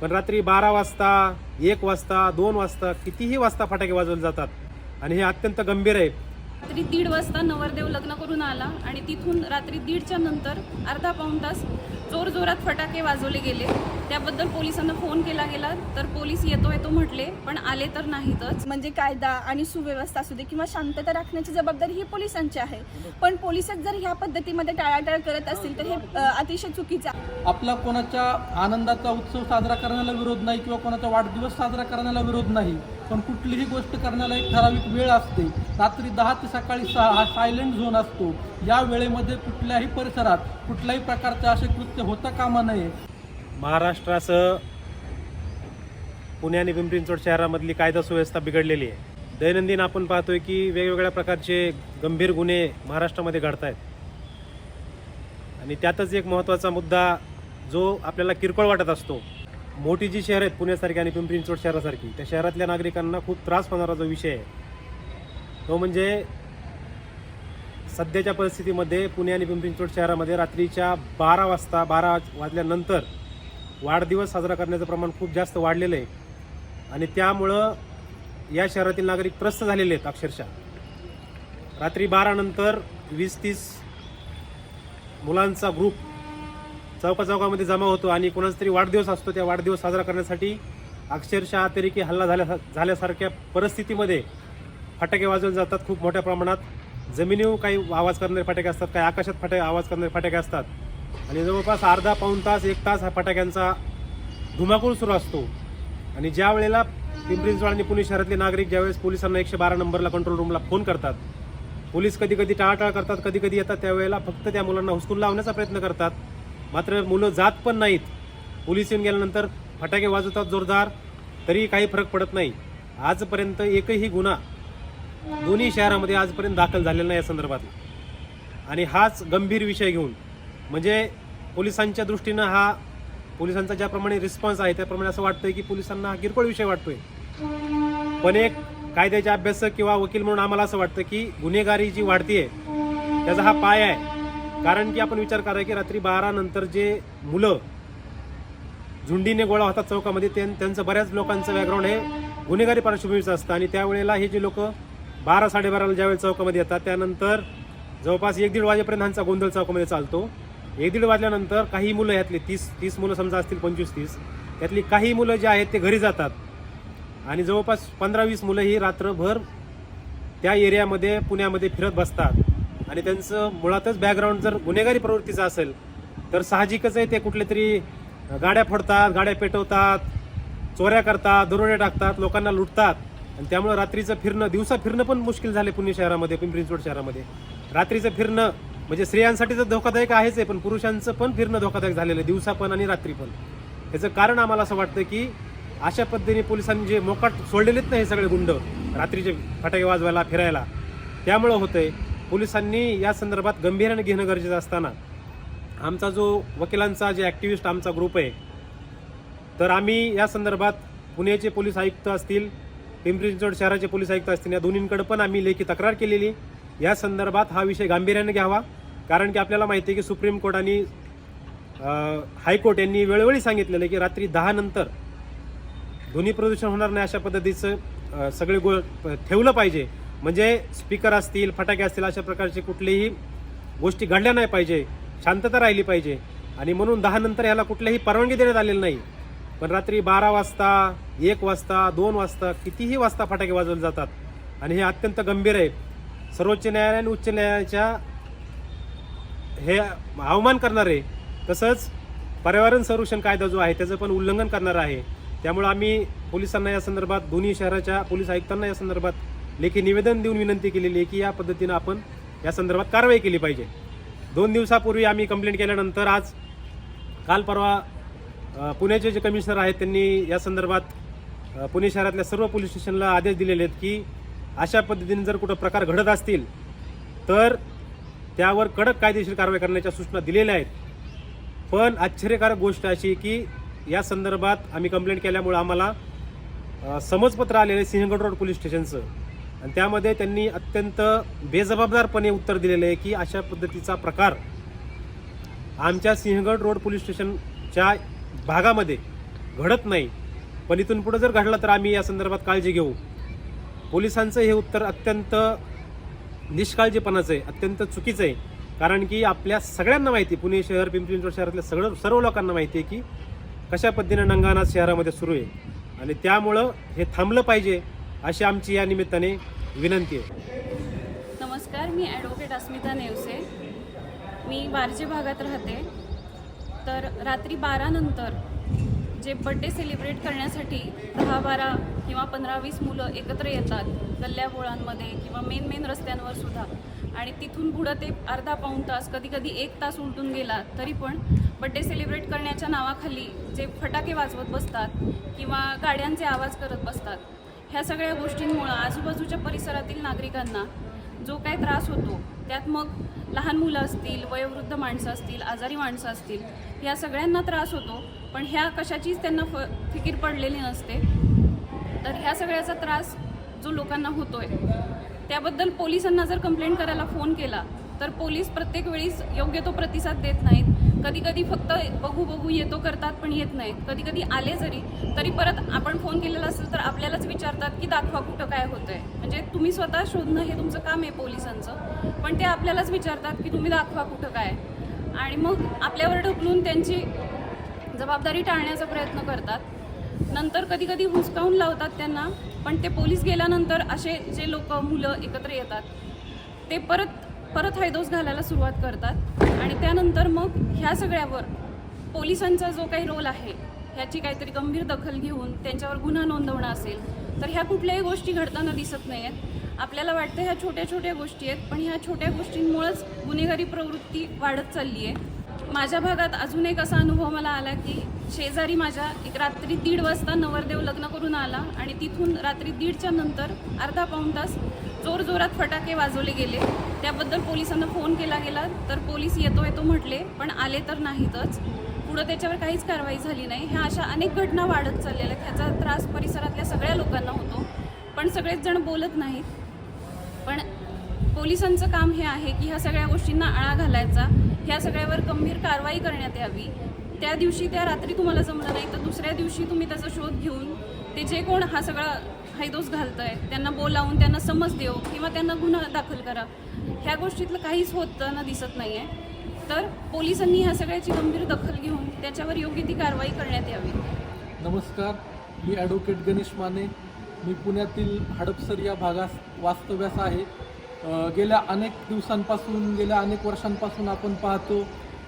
पण रात्री बारा वाजता एक वाजता दोन वाजता कितीही वाजता फटाके वाजवले जातात. आणि हे अत्यंत गंभीर आहे. रात्री दीड वाजता नवरदेव लग्न करून आला आणि तिथून रात्री दीडच्या नंतर अर्धा पाऊण तास जोर जोरात फटाके वाजवले गेले. त्याबद्दल पोलिसांना फोन केला गेला तर पोलीस येतो येतो म्हटले पण आले तर नाहीतच. म्हणजे कायदा आणि सुव्यवस्था असू दे किंवा शांतता राखण्याची जबाबदारी ही पोलिसांची आहे. पण पोलिसच जर ह्या पद्धतीमध्ये टाळाटाळ करत असतील तर हे अतिशय चुकीचं आहे. आपला कोणाच्या आनंदाचा उत्सव साजरा करण्याला विरोध नाही किंवा कोणाचा वाढदिवस साजरा करण्याला विरोध नाही पण कुठलीही गोष्ट करण्याला एक ठराविक वेळ असते. रात्री दहा ते सकाळी सहा हा सायलेंट झोन असतो. या वेळेमध्ये कुठल्याही परिसरात कुठल्याही प्रकारचे असे कृत्य होता कामा नये. महाराष्ट्रासह पुणे आणि पिंपरी चिंचवड शहरामधली कायदा सुव्यवस्था बिघडलेली आहे. दैनंदिन आपण पाहतोय की वेगवेगळ्या प्रकारचे गंभीर गुन्हे महाराष्ट्रामध्ये घडत आहेत आणि त्यातच एक महत्त्वाचा मुद्दा जो आपल्याला किरकोळ वाटत असतो मोठी जी शहर आहेत पुण्यासारखी आणि पिंपरी चिंचवड शहरासारखी त्या शहरातल्या नागरिकांना खूप त्रास होणारा जो विषय आहे तो म्हणजे सध्याच्या परिस्थितीमध्ये पुणे आणि पिंपरी चिंचवड शहरामध्ये रात्रीच्या बारा वाजता बारा वाजल्यानंतर वाढदिवस साजरा करण्याचं प्रमाण खूप जास्त वाढलेलं आहे. आणि त्यामुळं या शहरातील नागरिक त्रस्त झालेले आहेत अक्षरशः. रात्री बारानंतर वीस तीस मुलांचा ग्रुप चौका चौकामध्ये जमा होतो आणि कोणाचा तरी वाढदिवस असतो त्या वाढदिवस साजरा करण्यासाठी अक्षरशः अतिरेकी हल्ला झाल्या झाल्यासारख्या परिस्थितीमध्ये फटाके वाजवले जातात खूप मोठ्या प्रमाणात. जमिनीवर काही आवाज करणारे फटाके असतात काही आकाशात फटाके आवाज करणारे फटाके असतात. आणि जवळपास अर्धा पाऊण तास एक तास हा फटाक्यांचा धुमाकूळ सुरू असतो. आणि ज्या वेळेला पिंपरी चिंचवड आणि पुणे शहरातले नागरिक ज्यावेळेस पोलिसांना एकशे बारा नंबरला कंट्रोल रूमला फोन करतात पोलीस कधी कधी टाळाटाळ करतात कधी कधी येतात त्यावेळेला फक्त त्या मुलांना हुसकून लावण्याचा प्रयत्न करतात. मात्र मुलं जात पण नाहीत. पोलीस येऊन गेल्यानंतर फटाके वाजवतात जोरदार तरी काही फरक पडत नाही. आजपर्यंत एकही गुन्हा दोन्ही शहरामध्ये आजपर्यंत दाखल झालेला नाही या संदर्भात आणि हाच गंभीर विषय घेऊन म्हणजे पोलिसांच्या दृष्टीनं हा पोलिसांचा ज्याप्रमाणे रिस्पॉन्स आहे त्याप्रमाणे असं वाटतंय की पोलिसांना हा किरकोळ विषय वाटतोय. पण एक कायद्याचे अभ्यासक किंवा वकील म्हणून आम्हाला असं वाटतं की गुन्हेगारी जी वाढतीये त्याचा हा पाय आहे. कारण की आपण विचार करा की रात्री बारा नंतर जे मुलं झुंडीने गोळा होतात चौकामध्ये त्यांचं बऱ्याच लोकांचं बॅकग्राऊंड हे गुन्हेगारी पार्श्वभूमीचं असतं. आणि त्यावेळेला हे जे लोक बारा साडेबाराला ज्यावेळेस चौकामध्ये येतात त्यानंतर जवळपास एक दीड वाजेपर्यंत ह्यांचा गोंधळ चौकामध्ये चालतो. एक दीड वाजल्यानंतर काही मुलं ह्यातली तीस तीस मुलं समजा असतील पंचवीस तीस त्यातली काही मुलं जे आहेत ते घरी जातात. आणि जवळपास पंधरा वीस मुलं ही रात्रभर त्या एरियामध्ये पुण्यामध्ये फिरत बसतात. आणि त्यांचं मुळातच बॅकग्राऊंड जर गुन्हेगारी प्रवृत्तीचं असेल तर साहजिकच आहे ते कुठले तरी गाड्या फोडतात गाड्या पेटवतात चोऱ्या करतात दरोडे टाकतात लोकांना लुटतात. आणि त्यामुळं रात्रीचं फिरणं दिवसा फिरणं पण मुश्किल झाले पुणे शहरामध्ये पिंपरी चिंचवड शहरामध्ये. रात्रीचं फिरणं म्हणजे स्त्रियांसाठी तर धोकादायक आहेच आहे पण पुरुषांचं पण फिरणं धोकादायक झालेलं आहे दिवसा पण आणि रात्री पण. याचं कारण आम्हाला असं वाटतं की अशा पद्धतीने पोलिसांनी जे मोकाट सोडलेलेत नाही हे सगळे गुंड रात्रीचे फटाके वाजवायला फिरायला त्यामुळं होतंय. पोलिसांनी या संदर्भात गंभीर्याने घेणं गरजेचं असताना आमचा जो वकिलांचा जे ॲक्टिव्हिस्ट आमचा ग्रुप आहे तर आम्ही या संदर्भात पुण्याचे पोलीस आयुक्त असतील पिंपरी चिंचवड शहराचे पोलीस आयुक्त असतील या दोन्हींकडे पण आम्ही लेखी तक्रार केलेली. या संदर्भात हा विषय गांभीर्याने घ्यावा कारण की आपल्याला माहिती आहे की सुप्रीम कोर्ट आणि हायकोर्ट यांनी वेळोवेळी सांगितलेलं आहे की रात्री दहा नंतर ध्वनी प्रदूषण होणार नाही अशा पद्धतीचं सगळे गो ठेवलं पाहिजे. म्हणजे स्पीकर असतील फटाके असतील अशा प्रकारचे कुठलेही गोष्टी घडल्या नाही पाहिजे. शांतता राहिली पाहिजे. आणि म्हणून दहा नंतर याला कुठल्याही परवानगी देण्यात आलेली नाही. पण रात्री बारा वाजता एक वाजता दोन वाजता कितीही वाजता फटाके वाजवले जातात. आणि हे अत्यंत गंभीर आहे. सर्वोच्च न्यायालय आणि उच्च न्यायालयाच्या हे अवमान करणार आहे तसंच पर्यावरण संरक्षण कायदा जो आहे त्याचं पण उल्लंघन करणार आहे. त्यामुळे आम्ही पोलिसांना या संदर्भात दोन्ही शहराच्या पोलीस आयुक्तांना या संदर्भात लेखी निवेदन देऊन विनंती केलेली आहे की या पद्धतीनं आपण या संदर्भात कारवाई केली पाहिजे. दोन दिवसापूर्वी आम्ही कंप्लेंट केल्यानंतर आज काल परवा पुण्याचे जे कमिशनर आहेत त्यांनी या संदर्भात पुणे शहरातल्या सर्व पोलीस स्टेशनला आदेश दिलेले आहेत की अशा पद्धतीने जर कुठं प्रकार घडत असतील तर त्यावर कडक कायदेशीर कारवाई करण्याच्या सूचना दिलेल्या आहेत. पण आश्चर्यकारक गोष्ट अशी की या संदर्भात आम्ही कंप्लेंट केल्यामुळं आम्हाला समजपत्र आलेलं आहे सिंहगड रोड पोलीस स्टेशनचं. आणि त्यामध्ये त्यांनी अत्यंत बेजबाबदारपणे उत्तर दिलेलं आहे की अशा पद्धतीचा प्रकार आमच्या सिंहगड रोड पोलीस स्टेशनच्या भागामध्ये घडत नाही. पण इथून पुढे जर घडला तर आम्ही या संदर्भात काळजी घेऊ. पोलिसांचं हे उत्तर अत्यंत निष्काळजीपणाचं आहे अत्यंत चुकीचं आहे. कारण की आपल्या सगळ्यांना माहिती आहे, पुणे शहर पिंपरी चिंचवड शहरातल्या सगळं सर्व लोकांना माहिती आहे की कशा पद्धतीनं नंगानाथ शहरामध्ये सुरू आहे. आणि त्यामुळं हे थांबलं पाहिजे. अशी आमची या निमित्ताने विनंती आहे. नमस्कार मी ॲडव्होकेट अस्मिता नेवसे. मी वारजे भागात राहते. तर रात्री बारानंतर जे बड्डे सेलिब्रेट करण्यासाठी दहा बारा किंवा पंधरा वीस मुलं एकत्र येतात गल्ल्याबोळांमध्ये किंवा मेन मेन रस्त्यांवर सुद्धा. आणि तिथून पुढं ते अर्धा पाऊण तास कधी कधी एक तास उलटून गेला तरी पण बड्डे सेलिब्रेट करण्याच्या नावाखाली जे फटाके वाजवत बसतात किंवा गाड्यांचे आवाज करत बसतात ह्या सगळ्या गोष्टींमुळं आजूबाजूच्या परिसरातील नागरिकांना जो काय त्रास होतो त्यात मग लहान मुलं असतील वयोवृद्ध माणसं असतील आजारी माणसं असतील या सगळ्यांना त्रास होतो. पण ह्या कशाचीच त्यांना फ फिकीर पडलेली नसते. तर ह्या सगळ्याचा त्रास जो लोकांना होतोय त्याबद्दल पोलिसांना जर कंप्लेंट करायला फोन केला तर पोलीस प्रत्येक वेळीस योग्य तो प्रतिसाद देत नाहीत. कधी कधी फक्त बघू बघू येतो करतात पण येत नाहीत. कधी कधी आले जरी तरी परत आपण फोन केलेला असेल तर आपल्यालाच विचारतात की दाखवा कुठं काय होतं आहे म्हणजे तुम्ही स्वतः शोधणं हे तुमचं काम आहे पोलिसांचं पण ते आपल्यालाच विचारतात की तुम्ही दाखवा कुठं काय. आणि मग आपल्यावर ढकलून त्यांची जबाबदारी टाळण्याचा प्रयत्न करतात. नंतर कधी कधी हुसकावून लावतात त्यांना पण ते पोलीस गेल्यानंतर असे जे लोक मुलं एकत्र येतात ते परत परत हैदोस घालायला सुरुवात करतात. आणि त्यानंतर मग ह्या सगळ्यावर पोलिसांचा जो काही रोल आहे ह्याची काहीतरी गंभीर दखल घेऊन त्यांच्यावर गुन्हा नोंदवणं असेल तर ह्या कुठल्याही गोष्टी घडताना दिसत नाही आहेत आपल्याला वाटतं ह्या छोट्या छोट्या गोष्टी आहेत पण ह्या छोट्या गोष्टींमुळंच गुन्हेगारी प्रवृत्ती वाढत चालली आहे. माझ्या भागात अजून एक असा अनुभव मला आला की शेजारी माझ्या एक रात्री दीड वाजता नवरदेव लग्न करून आला आणि तिथून रात्री दीडच्या नंतर अर्धा पाऊण तास जोरजोरात फटाके वाजवले गेले. त्याबद्दल पोलिसांना फोन केला गेला तर पोलीस येतो येतो म्हटले पण आले तर नाहीतच. पुढं त्याच्यावर काहीच कारवाई झाली नाही. ह्या अशा अनेक घटना वाढत चाललेल्या आहेत. ह्याचा त्रास परिसरातल्या सगळ्या लोकांना होतो. पण सगळेच जण बोलत नाहीत. पण पोलिसांचं काम हे आहे की ह्या सगळ्या गोष्टींना आळा घालायचा. ह्या सगळ्यावर गंभीर कारवाई करण्यात यावी. त्या दिवशी त्या रात्री तुम्हाला जमलं नाही तर दुसऱ्या दिवशी तुम्ही त्याचा शोध घेऊन ते जे कोण हा सगळा हैदोस आहे त्यांना बोलावून त्यांना समज देऊ किंवा त्यांना गुन्हा दाखल करा. ह्या गोष्टीतलं काहीच होताना दिसत नाही आहे तर पोलिसांनी ह्या सगळ्याची गंभीर दखल घेऊन त्याच्यावर योग्य ती कारवाई करण्यात यावी. नमस्कार मी ॲडव्होकेट गणेश माने. मी पुण्यातील हडपसर या भागास वास्तव्यास आहे. गेल्या अनेक दिवसांपासून गेल्या अनेक वर्षांपासून आपण पाहतो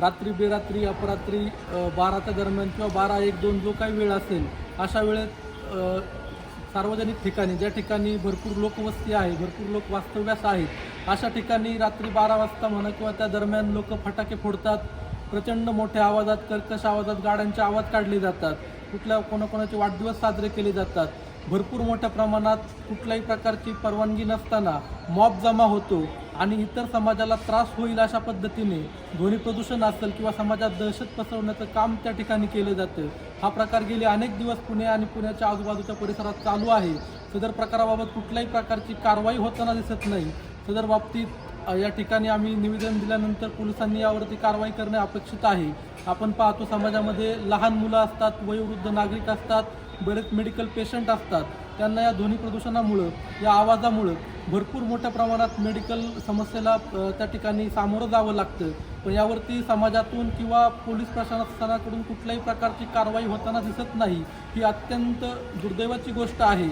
रात्री बेरात्री अपरात्री बाराच्या दरम्यान किंवा बारा एक दोन जो काही वेळ असेल अशा वेळेत सार्वजनिक ठिकाणी ज्या ठिकाणी भरपूर लोकवस्ती आहे भरपूर लोक वास्तव्यास आहेत अशा ठिकाणी रात्री बारा वाजता म्हणा किंवा त्या दरम्यान लोक फटाके फोडतात प्रचंड मोठ्या आवाजात कर्कश आवाजात गाड्यांचे आवाज काढले जातात कुठल्या कोणाकोणाचे वाढदिवस साजरे केले जातात. भरपूर मोठ्या प्रमाणात कुठल्याही प्रकारची परवानगी नसताना मॉब जमा होतो. आणि इतर समाजाला त्रास होईल अशा पद्धतीने ध्वनी प्रदूषण असेल किंवा समाजात दहशत पसरवण्याचं काम त्या ठिकाणी केलं जातं. हा प्रकार गेले अनेक दिवस पुणे आणि पुण्याच्या आजूबाजूच्या परिसरात चालू आहे. सदर प्रकाराबाबत कुठल्याही प्रकारची कारवाई होताना दिसत नाही. सदर बाबतीत या ठिकाणी आम्ही निवेदन दिल्यानंतर पोलिसांनी यावरती कारवाई करणे अपेक्षित आहे. आपण पाहतो समाजामध्ये लहान मुलं असतात वयोवृद्ध नागरिक असतात बरेच मेडिकल पेशंट असतात. त्यांना या ध्वनी प्रदूषणामुळं या आवाजामुळं भरपूर मोठ्या प्रमाणात मेडिकल समस्येला त्या ठिकाणी सामोरं जावं लागतं. पण यावरती समाजातून किंवा पोलीस प्रशासनाकडून कुठल्याही प्रकारची कारवाई होताना दिसत नाही ही अत्यंत दुर्दैवाची गोष्ट आहे.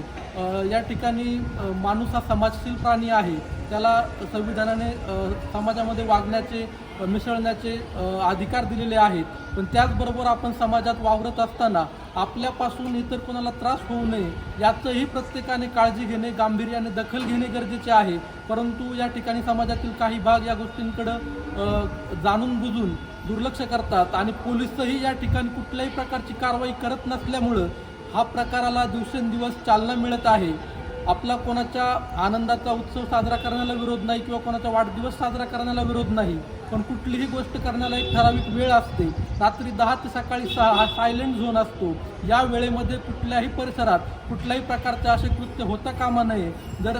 या ठिकाणी माणूस हा समाजशील प्राणी आहे. त्याला संविधानाने समाजामध्ये वागण्याचे मिसळण्याचे अधिकार दिलेले आहेत. पण त्याचबरोबर आपण समाजात वावरत असताना आपल्यापासून इतर कोणाला त्रास होऊ नये याचं याचंही प्रत्येकाने काळजी घेणे गांभीर्याने दखल घेणे गरजेचे आहे. परंतु या ठिकाणी समाजातील काही भाग या गोष्टींकडं जाणून बुजून दुर्लक्ष करतात आणि पोलीसही या ठिकाणी कुठल्याही प्रकारची कारवाई करत नसल्यामुळं हा प्रकाराला दिवसेंदिवस चालना मिळत आहे. आपला कोणाच्या आनंदाचा उत्सव साजरा करण्याला विरोध नाही किंवा कोणाचा वाढदिवस साजरा करण्याला विरोध नाही पण कुठलीही गोष्ट करण्याला एक ठराविक वेळ असते. रात्री दहा ते सकाळी सहा हा सायलेंट झोन असतो. या वेळेमध्ये कुठल्याही परिसरात कुठल्याही प्रकारचे असे कृत्य होता कामा नये. जर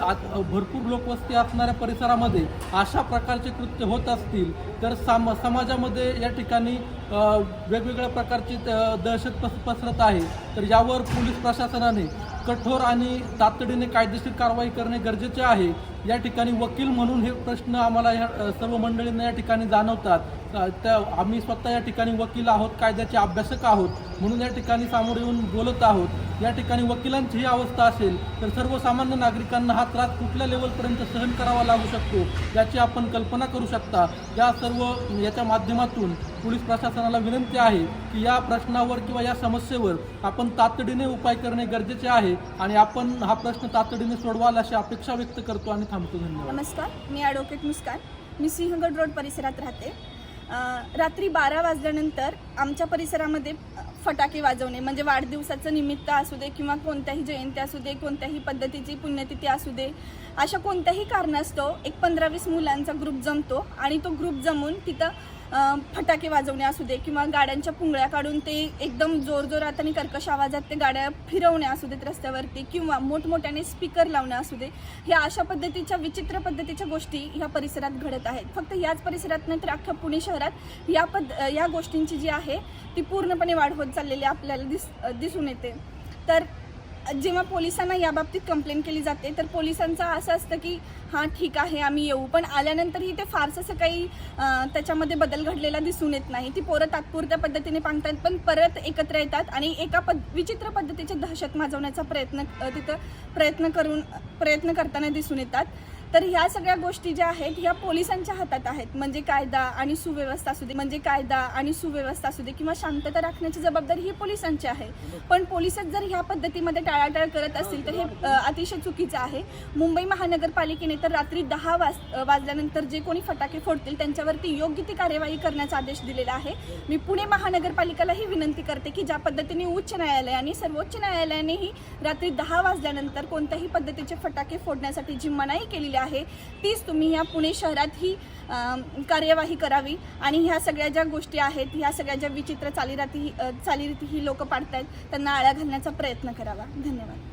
भरपूर लोकवस्ती असणाऱ्या परिसरामध्ये अशा प्रकारचे कृत्य होत असतील तर साम समाजामध्ये या ठिकाणी वेगवेगळ्या प्रकारची दहशत पस पसरत आहे. तर यावर पोलीस प्रशासनाने कठोर आणि तातडीने कायदेशीर कारवाई करणे गरजेचे आहे. या ठिकाणी वकील म्हणून हे प्रश्न आम्हाला ह्या सर्व मंडळींना या ठिकाणी जाणवतात. त्या आम्ही स्वतः या ठिकाणी वकील आहोत कायद्याचे अभ्यासक आहोत म्हणून या ठिकाणी सामोर येऊन बोलत आहोत. या ठिकाणी वकिलांची ही अवस्था असेल तर सर्वसामान्य नागरिकांना हा त्रास कुठल्या लेवलपर्यंत सहन करावा लागू शकतो याची आपण कल्पना करू शकता. या सर्व याच्या माध्यमातून पोलीस प्रशासनाला विनंती आहे की या प्रश्नावर किंवा या समस्येवर आपण तातडीने उपाय करणे गरजेचे आहे आणि आपण हा प्रश्न तातडीने सोडवाल अशी अपेक्षा व्यक्त करतो आणि थांबतो. धन्यवाद. नमस्कार. मी ॲडव्होकेट मुस्कान. मी सिंहगड रोड परिसरात राहते. रात्री बारा वाजल्यानंतर आमच्या परिसरामध्ये फटाके वाजवणे म्हणजे वाढदिवसाचं निमित्त असू दे किंवा कोणत्याही जयंती असू दे कोणत्याही पद्धतीची पुण्यतिथी असू दे अशा कोणत्याही कारणास्तव एक पंधरा वीस मुलांचा ग्रुप जमतो आणि तो ग्रुप जमून तिथं फटाके वाजवणे असू दे किंवा गाड्यांच्या पुंगळ्या काढून ते एकदम जोरजोरात आणि कर्कश आवाजात ते गाड्या फिरवणे असू देत रस्त्यावरती किंवा मोठमोठ्याने स्पीकर लावणे असू दे ह्या अशा पद्धतीच्या विचित्र पद्धतीच्या गोष्टी ह्या परिसरात घडत आहेत. फक्त याच परिसरात नाही तर अख्ख्या पुणे शहरात या पद या गोष्टींची जी आहे ती पूर्णपणे वाढ होत चाललेली आपल्याला दिस दिसून येते. तर जेव्हा पोलिसांना याबाबतीत कंप्लेंट केली जाते तर पोलिसांचं असं असतं की हां ठीक आहे आम्ही येऊ. पण आल्यानंतरही ते फारसं असं काही त्याच्यामध्ये बदल घडलेला दिसून येत नाही. ती पोरं तात्पुरत्या पद्धतीने पांगतात पण परत एकत्र येतात आणि एका पद विचित्र पद्धतीची दहशत माजवण्याचा प्रयत्न तिथं प्रयत्न करून प्रयत्न करताना दिसून येतात. तर ह्या सगळ्या गोष्टी ज्या आहेत ह्या पोलिसांच्या हातात आहेत. म्हणजे कायदा आणि सुव्यवस्था असू दे म्हणजे कायदा आणि सुव्यवस्था असू दे किंवा शांतता राखण्याची जबाबदारी ही पोलिसांची आहे. पण पोलिसच जर ह्या पद्धतीमध्ये टाळाटाळ करत असतील तर हे अतिशय चुकीचं आहे. मुंबई महानगरपालिकेने तर रात्री दहा वाज वाजल्यानंतर जे कोणी फटाके फोडतील त्यांच्यावरती योग्य ती कार्यवाही करण्याचा आदेश दिलेला आहे. मी पुणे महानगरपालिकेलाही विनंती करते की ज्या पद्धतीने उच्च न्यायालय आणि सर्वोच्च न्यायालयानेही रात्री दहा वाजल्यानंतर कोणत्याही पद्धतीचे फटाके फोडण्यासाठी जी मनाई केलेली आहे आहे. तीच तुम्ही या पुणे शहरात ही कार्यवाही करावी. आणि ह्या सगळ्या ज्या गोष्टी आहेत ह्या सगळ्या ज्या विचित्र चालीराती चालीरीती ही लोक पाडत आहेत त्यांना आळा घालण्याचा प्रयत्न करावा. धन्यवाद.